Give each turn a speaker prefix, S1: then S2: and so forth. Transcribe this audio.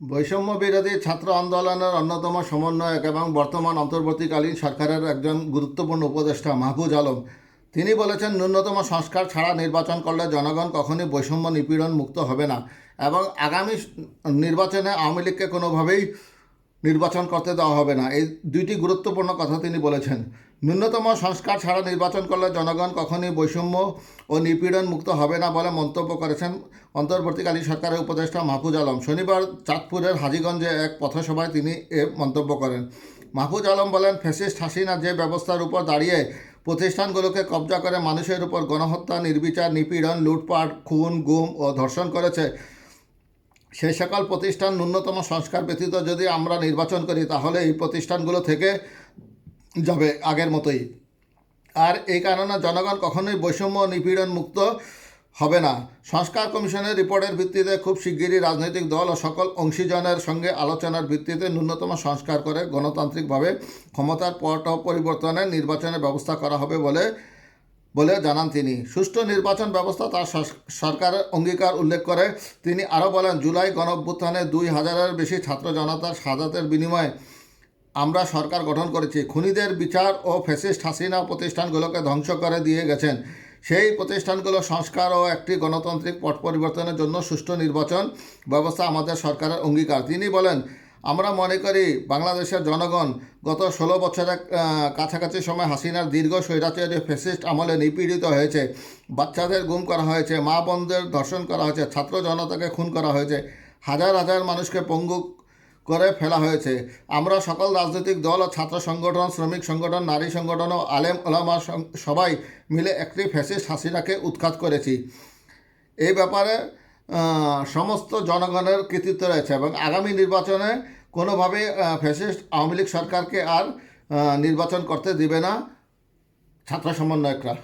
S1: বৈষম্য বিরোধী ছাত্র আন্দোলনের অন্যতম সমন্বয়ক এবং বর্তমান অন্তর্বর্তীকালীন সরকারের একজন গুরুত্বপূর্ণ উপদেষ্টা মাহবুজ আলম। তিনি বলেছেন, ন্যূনতম সংস্কার ছাড়া নির্বাচন করলে জনগণ কখনই বৈষম্য নিপীড়ন মুক্ত হবে না এবং আগামী নির্বাচনে আওয়ামী লীগকে কোনোভাবেই নির্বাচন করতে দেওয়া হবে না। এই দুইটি গুরুত্বপূর্ণ কথা তিনি বলেছেন। ন্যূনতম সংস্কার ছাড়া নির্বাচন করলে জনগণ কখনই বৈষম্য ও নিপীড়ন মুক্ত হবে না বলে মন্তব্য করেছেন অন্তর্বর্তীকালীন সরকারের উপদেষ্টা মাহফুজ আলম। শনিবার চাঁদপুরের হাজীগঞ্জে এক পথসভায় তিনি এ মন্তব্য করেন। মাহফুজ আলম বলেন, ফ্যাসিস্ট হাসিনা যে ব্যবস্থার উপর দাঁড়িয়ে প্রতিষ্ঠানগুলোকে কবজা করে মানুষের উপর গণহত্যা, নির্বিচার, নিপীড়ন, লুটপাট, খুন, গুম ও ধর্ষণ করেছে সেই সকল প্রতিষ্ঠান ন্যূনতম সংস্কার ব্যতীত যদি আমরা নির্বাচন করি, তাহলে এই প্রতিষ্ঠানগুলো থেকে যাবে আগের মতোই। আর এই কারণে জনগণ কখনোই বৈষম্য নিপীড়ন মুক্ত হবে না। সংস্কার কমিশনের রিপোর্টের ভিত্তিতে খুব শিগগিরই রাজনৈতিক দল ও সকল অংশীজনের সঙ্গে আলোচনার ভিত্তিতে ন্যূনতম সংস্কার করে গণতান্ত্রিকভাবে ক্ষমতার পট পরিবর্তনের নির্বাচনের ব্যবস্থা করা হবে বলে বলে জানান তিনি। সুষ্ঠু নির্বাচন ব্যবস্থা তার সরকারের অঙ্গীকার উল্লেখ করে। তিনি আরও বলেন, জুলাই গণঅভ্যুত্থানে দুই হাজারের বেশি ছাত্র জনতার সাজাতের বিনিময়ে আমরা সরকার গঠন করেছি। খুনিদের বিচার ও ফ্যাসিস্ট হাসিনা প্রতিষ্ঠানগুলোকে ধ্বংস করে দিয়ে গেছেন। সেই প্রতিষ্ঠানগুলো সংস্কার ও একটি গণতান্ত্রিক পট পরিবর্তনের জন্য সুষ্ঠু নির্বাচন ব্যবস্থা আমাদের সরকারের অঙ্গীকার। তিনি বলেন আমরা মনে করি বাংলাদেশের জনগণ গত ষোলো বছরের কাছাকাছি সময় হাসিনার দীর্ঘ স্বৈরাচারী ফেসিস্ট আমলে নিপীড়িত হয়েছে। বাচ্চাদের গুম করা হয়েছে, মা বোনদের ধর্ষণ করা হয়েছে, ছাত্র জনতাকে খুন করা হয়েছে, হাজার হাজার মানুষকে পঙ্গু করে ফেলা হয়েছে। আমরা সকল রাজনৈতিক দল ও ছাত্র সংগঠন, শ্রমিক সংগঠন, নারী সংগঠন ও আলেম ওলামা সবাই মিলে একটি ফ্যাসিস্ট হাসিনাকে উৎখাত করেছি। এই ব্যাপারে সমস্ত জনগণের কৃতিত্ব রয়েছে এবং আগামী নির্বাচনে কোনোভাবে ফ্যাসিস্ট আওয়ামী লীগ সরকারকে আর নির্বাচন করতে দিবে না ছাত্র সমন্বয়করা।